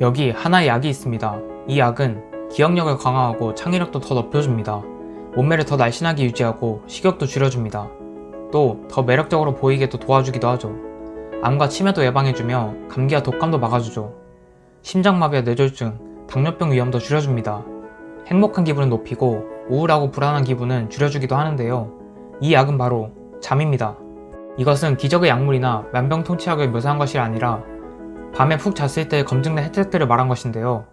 여기 하나의 약이 있습니다. 이 약은 기억력을 강화하고 창의력도 더 높여줍니다. 몸매를 더 날씬하게 유지하고 식욕도 줄여줍니다. 또 더 매력적으로 보이게 도 도와주기도 하죠. 암과 치매도 예방해주며 감기와 독감도 막아주죠. 심장마비와 뇌졸중, 당뇨병 위험도 줄여줍니다. 행복한 기분을 높이고 우울하고 불안한 기분은 줄여주기도 하는데요. 이 약은 바로 잠입니다. 이것은 기적의 약물이나 만병통치약을 묘사한 것이 아니라 밤에 푹 잤을 때 검증된 혜택들을 말한 것인데요.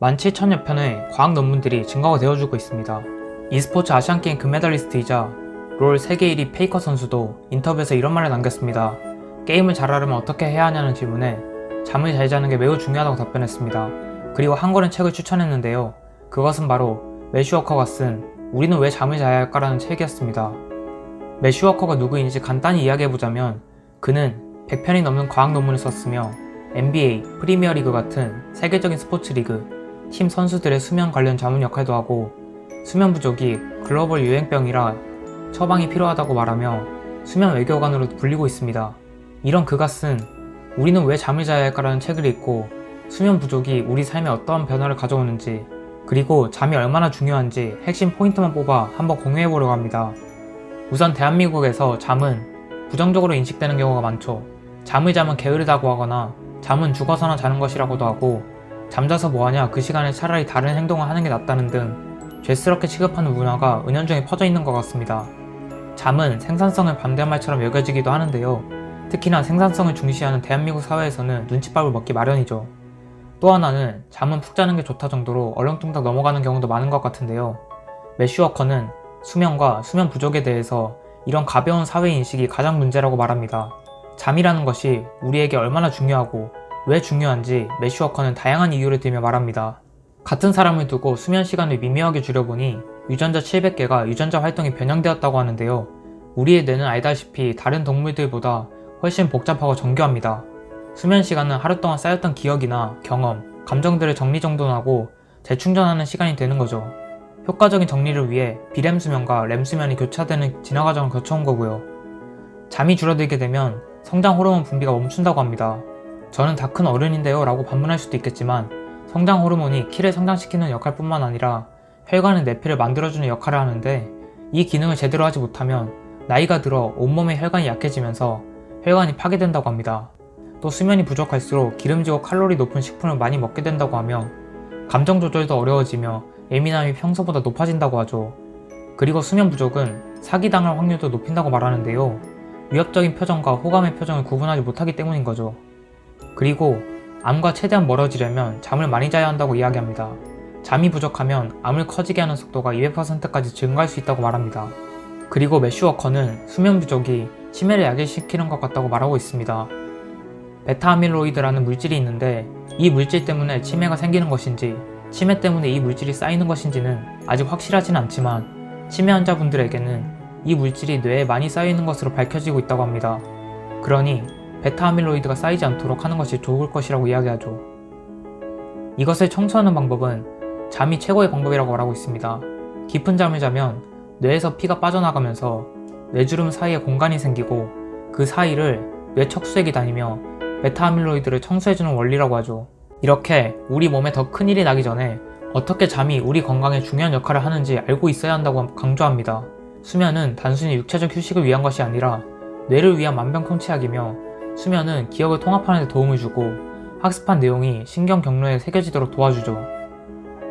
17,000여 편의 과학 논문들이 증거가 되어주고 있습니다. e스포츠 아시안게임 금메달리스트이자 롤 세계 1위 페이커 선수도 인터뷰에서 이런 말을 남겼습니다. 게임을 잘하려면 어떻게 해야 하냐는 질문에 잠을 잘 자는 게 매우 중요하다고 답변했습니다. 그리고 한 권의 책을 추천했는데요. 그것은 바로 매슈워커가 쓴 우리는 왜 잠을 자야 할까라는 책이었습니다. 매슈워커가 누구인지 간단히 이야기해보자면 그는 100편이 넘는 과학 논문을 썼으며 NBA, 프리미어리그 같은 세계적인 스포츠 리그, 팀 선수들의 수면 관련 자문 역할도 하고 수면 부족이 글로벌 유행병이라 처방이 필요하다고 말하며 수면 외교관으로 불리고 있습니다. 이런 그가 쓴 우리는 왜 잠을 자야 할까라는 책을 읽고 수면 부족이 우리 삶에 어떠한 변화를 가져오는지 그리고 잠이 얼마나 중요한지 핵심 포인트만 뽑아 한번 공유해 보려고 합니다. 우선 대한민국에서 잠은 부정적으로 인식되는 경우가 많죠. 잠을 자면 게으르다고 하거나 잠은 죽어서나 자는 것이라고도 하고 잠자서 뭐하냐 그 시간에 차라리 다른 행동을 하는 게 낫다는 등 죄스럽게 취급하는 문화가 은연중에 퍼져 있는 것 같습니다. 잠은 생산성을 반대한 말처럼 여겨지기도 하는데요. 특히나 생산성을 중시하는 대한민국 사회에서는 눈칫밥을 먹기 마련이죠. 또 하나는 잠은 푹 자는 게 좋다 정도로 얼렁뚱땅 넘어가는 경우도 많은 것 같은데요. 매슈워커는 수면과 수면 부족에 대해서 이런 가벼운 사회 인식이 가장 문제라고 말합니다. 잠이라는 것이 우리에게 얼마나 중요하고 왜 중요한지 매슈워커는 다양한 이유를 들며 말합니다. 같은 사람을 두고 수면 시간을 미묘하게 줄여보니 유전자 700개가 유전자 활동이 변형되었다고 하는데요. 우리의 뇌는 알다시피 다른 동물들보다 훨씬 복잡하고 정교합니다. 수면 시간은 하루 동안 쌓였던 기억이나 경험, 감정들을 정리정돈하고 재충전하는 시간이 되는 거죠. 효과적인 정리를 위해 비렘 수면과 렘 수면이 교차되는 진화 과정을 거쳐온 거고요. 잠이 줄어들게 되면 성장 호르몬 분비가 멈춘다고 합니다. 저는 다 큰 어른인데요 라고 반문할 수도 있겠지만 성장 호르몬이 키를 성장시키는 역할뿐만 아니라 혈관의 내피를 만들어주는 역할을 하는데 이 기능을 제대로 하지 못하면 나이가 들어 온몸의 혈관이 약해지면서 혈관이 파괴된다고 합니다. 또 수면이 부족할수록 기름지고 칼로리 높은 식품을 많이 먹게 된다고 하며 감정 조절도 어려워지며 예민함이 평소보다 높아진다고 하죠. 그리고 수면 부족은 사기당할 확률도 높인다고 말하는데요. 위협적인 표정과 호감의 표정을 구분하지 못하기 때문인 거죠. 그리고 암과 최대한 멀어지려면 잠을 많이 자야 한다고 이야기합니다. 잠이 부족하면 암을 커지게 하는 속도가 200%까지 증가할 수 있다고 말합니다. 그리고 매슈워커는 수면 부족이 치매를 야기시키는 것 같다고 말하고 있습니다. 베타 아밀로이드라는 물질이 있는데 이 물질 때문에 치매가 생기는 것인지 치매 때문에 이 물질이 쌓이는 것인지는 아직 확실하진 않지만 치매 환자분들에게는 이 물질이 뇌에 많이 쌓여 있는 것으로 밝혀지고 있다고 합니다. 그러니 베타 아밀로이드가 쌓이지 않도록 하는 것이 좋을 것이라고 이야기하죠. 이것을 청소하는 방법은 잠이 최고의 방법이라고 말하고 있습니다. 깊은 잠을 자면 뇌에서 피가 빠져나가면서 뇌주름 사이에 공간이 생기고 그 사이를 뇌척수액이 다니며 베타 아밀로이드를 청소해주는 원리라고 하죠. 이렇게 우리 몸에 더 큰일이 나기 전에 어떻게 잠이 우리 건강에 중요한 역할을 하는지 알고 있어야 한다고 강조합니다. 수면은 단순히 육체적 휴식을 위한 것이 아니라 뇌를 위한 만병통치약이며 수면은 기억을 통합하는 데 도움을 주고 학습한 내용이 신경 경로에 새겨지도록 도와주죠.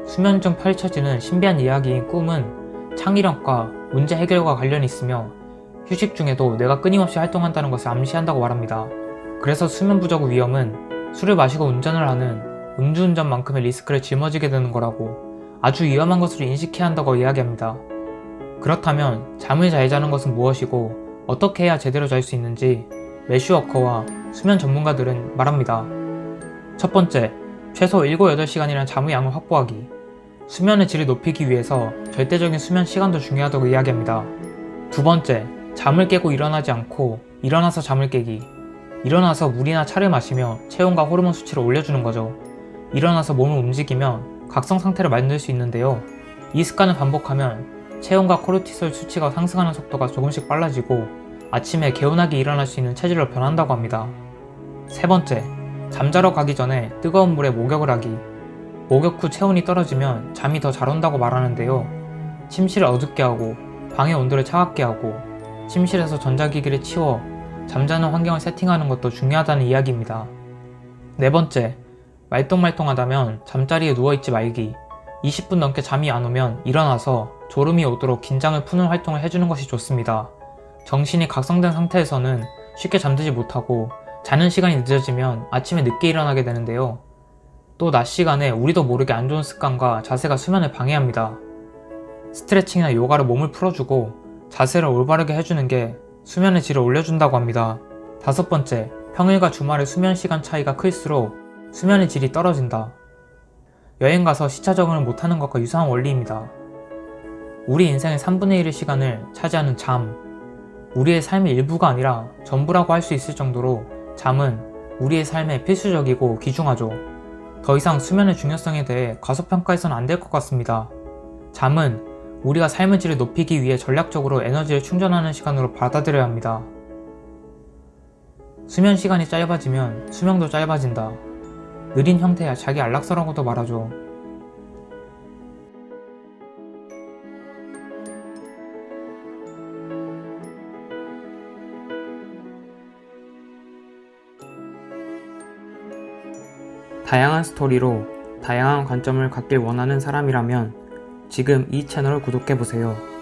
수면 중 펼쳐지는 신비한 이야기인 꿈은 창의력과 문제 해결과 관련이 있으며 휴식 중에도 뇌가 끊임없이 활동한다는 것을 암시한다고 말합니다. 그래서 수면 부족 위험은 술을 마시고 운전을 하는 음주운전만큼의 리스크를 짊어지게 되는 거라고 아주 위험한 것으로 인식해야 한다고 이야기합니다. 그렇다면 잠을 잘 자는 것은 무엇이고 어떻게 해야 제대로 잘 수 있는지 매슈워커와 수면 전문가들은 말합니다. 첫 번째, 최소 7, 8시간이라는 잠의 양을 확보하기. 수면의 질을 높이기 위해서 절대적인 수면 시간도 중요하다고 이야기합니다. 두 번째, 잠을 깨고 일어나지 않고 일어나서 잠을 깨기. 일어나서 물이나 차를 마시며 체온과 호르몬 수치를 올려주는 거죠. 일어나서 몸을 움직이면 각성 상태를 만들 수 있는데요. 이 습관을 반복하면 체온과 코르티솔 수치가 상승하는 속도가 조금씩 빨라지고 아침에 개운하게 일어날 수 있는 체질로 변한다고 합니다. 세 번째, 잠자러 가기 전에 뜨거운 물에 목욕을 하기. 목욕 후 체온이 떨어지면 잠이 더 잘 온다고 말하는데요. 침실을 어둡게 하고 방의 온도를 차갑게 하고 침실에서 전자기기를 치워 잠자는 환경을 세팅하는 것도 중요하다는 이야기입니다. 네 번째, 말똥말똥하다면 잠자리에 누워있지 말기. 20분 넘게 잠이 안 오면 일어나서 졸음이 오도록 긴장을 푸는 활동을 해주는 것이 좋습니다. 정신이 각성된 상태에서는 쉽게 잠들지 못하고 자는 시간이 늦어지면 아침에 늦게 일어나게 되는데요. 또 낮 시간에 우리도 모르게 안 좋은 습관과 자세가 수면을 방해합니다. 스트레칭이나 요가로 몸을 풀어주고 자세를 올바르게 해주는 게 수면의 질을 올려준다고 합니다. 다섯 번째, 평일과 주말의 수면 시간 차이가 클수록 수면의 질이 떨어진다. 여행 가서 시차 적응을 못하는 것과 유사한 원리입니다. 우리 인생의 3분의 1의 시간을 차지하는 잠. 우리의 삶의 일부가 아니라 전부라고 할 수 있을 정도로 잠은 우리의 삶에 필수적이고 귀중하죠. 더 이상 수면의 중요성에 대해 과소평가해서는 안 될 것 같습니다. 잠은 우리가 삶의 질을 높이기 위해 전략적으로 에너지를 충전하는 시간으로 받아들여야 합니다. 수면 시간이 짧아지면 수명도 짧아진다. 느린 형태야 자기 안락사라고도 말하죠. 다양한 스토리로 다양한 관점을 갖길 원하는 사람이라면 지금 이 채널을 구독해보세요.